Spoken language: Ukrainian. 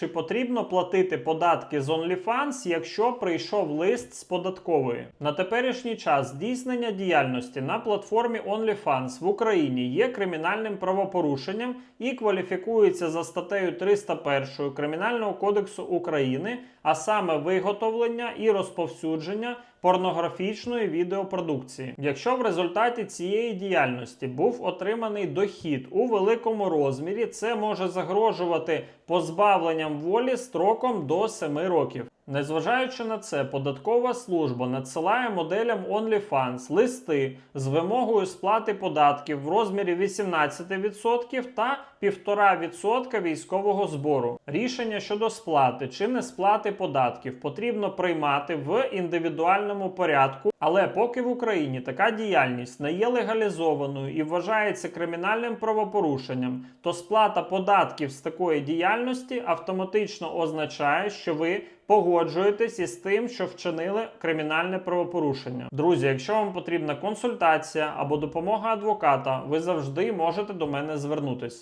Чи потрібно платити податки з OnlyFans, якщо прийшов лист з податкової? На теперішній час здійснення діяльності на платформі OnlyFans в Україні є кримінальним правопорушенням і кваліфікується за статтею 301 Кримінального кодексу України, а саме виготовлення і розповсюдження порнографічної відеопродукції. Якщо в результаті цієї діяльності був отриманий дохід у великому розмірі, це може загрожувати позбавленням волі строком до 7 років. Незважаючи на це, податкова служба надсилає моделям OnlyFans листи з вимогою сплати податків в розмірі 18% та 1,5% військового збору. Рішення щодо сплати чи не сплати податків потрібно приймати в індивідуальному порядку, але поки в Україні така діяльність не є легалізованою і вважається кримінальним правопорушенням, то сплата податків з такої діяльності автоматично означає, що ви погоджуєтесь із тим, що вчинили кримінальне правопорушення. Друзі, якщо вам потрібна консультація або допомога адвоката, ви завжди можете до мене звернутись.